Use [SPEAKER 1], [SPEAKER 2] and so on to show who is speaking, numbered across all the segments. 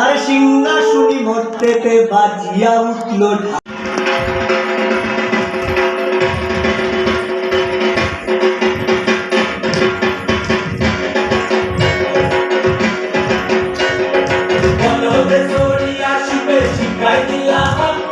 [SPEAKER 1] আর সিংহাসনি মর্তেতে বাজিয়া উঠল
[SPEAKER 2] দিলাম।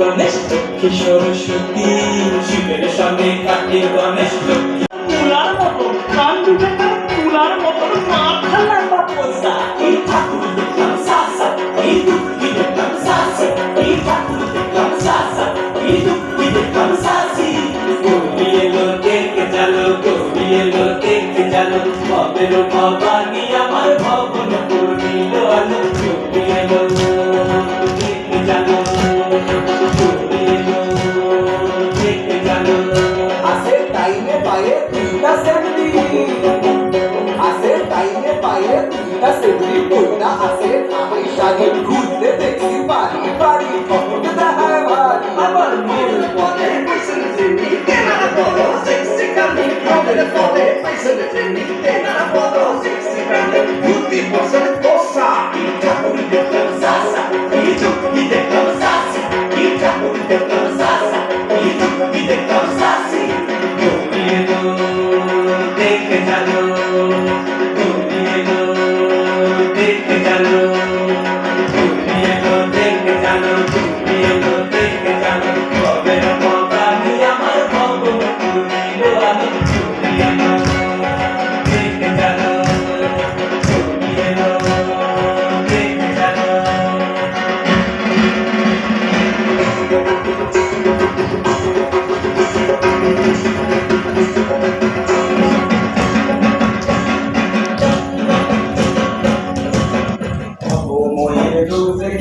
[SPEAKER 2] গণেশ লক্ষ্মী সরস্বতী শিবের সঙ্গে কার্তিক গণেশ। তুলার মতো কান দুটো তুলার মতো মাথা পোষা এই ঠাকুর দেখলাম সাসা এই দুঃখী দেখলাম সাসি এই ঠাকুর দেখলাম সাসা এই দুঃখী দেখলাম সাসি গৌরী এলো দেখে চালো গৌরী এলো দেখে চালো ভবের ভবানী আমার ভবন পূর্ণিল আলো গৌরী এলো
[SPEAKER 3] আসে টাইমে পায়ে তিনটা সেমরি। আসে টাইমে পায়ে তিনটা সেমরি কইনা আসে আমি শাড়ি ঘুরতে দেখছি বাড়ি বাড়ি খবর দেখায় ভারী
[SPEAKER 2] আমার মন পথে পয়সা চিনি তেনা বড় সেক্সি কালি কবে পথে পয়সা চিনি তেনা বড় সেক্সি কালি বুদ্ধি পয়সা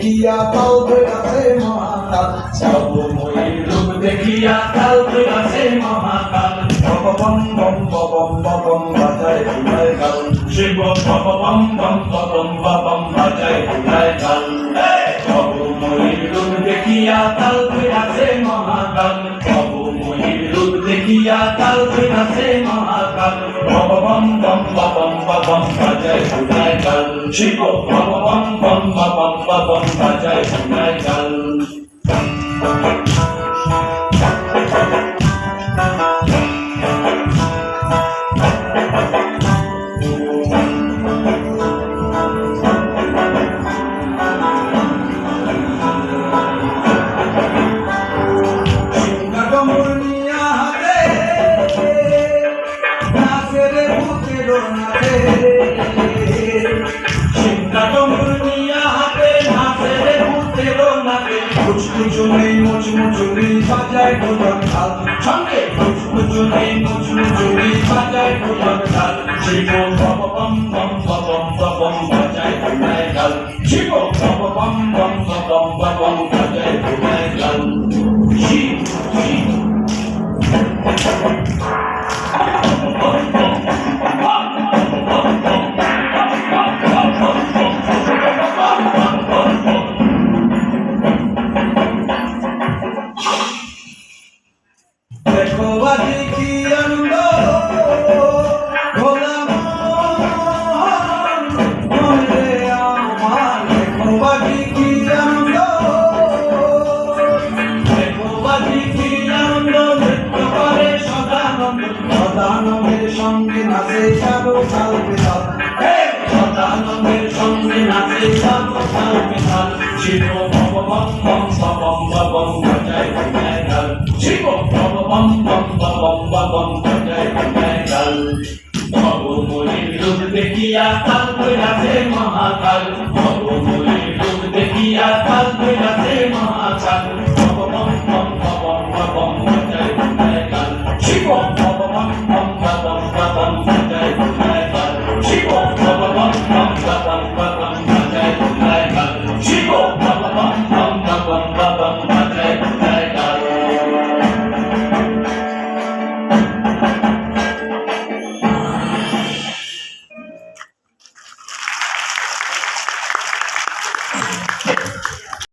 [SPEAKER 3] দেখিয়া পাও ধরাছে মহাকাল
[SPEAKER 2] সব ময়ূর রূপ দেখিয়া কাল আছে মহাকাল দেখিয়া আছে মহাকাল রূপ দেখিয়া কাল আছে মহাকাল। বম বম বাজায় ভুলায় কাল শিব বম বম বম বম বম বাজায় ভুলায় কাল
[SPEAKER 3] কামড় নিয়া মুচমুচুনি মুচমুচুনি বাজায় ঢোলক ঢাল
[SPEAKER 2] সঙ্গে ফুচফুচুনি মুচমুচুনি বাজায় ঢোলক ঢাল শিব বম বম বম বম বম বাজায় ঢোলায় গাল শিব বম বম বম বম বম
[SPEAKER 3] সদানন্দের সঙ্গে নাচে সাধু তাল বেতাল
[SPEAKER 2] সদানন্দের সঙ্গে নাচে সাধু তাল বিতাল শিব বম বম বম বম বম বাজায় বাজায় গাল শিব বম বম বম বম বম বাজায় গাল ভবময়ীর রূপ দেখিয়া কাল মহাকাল ভবময়ীর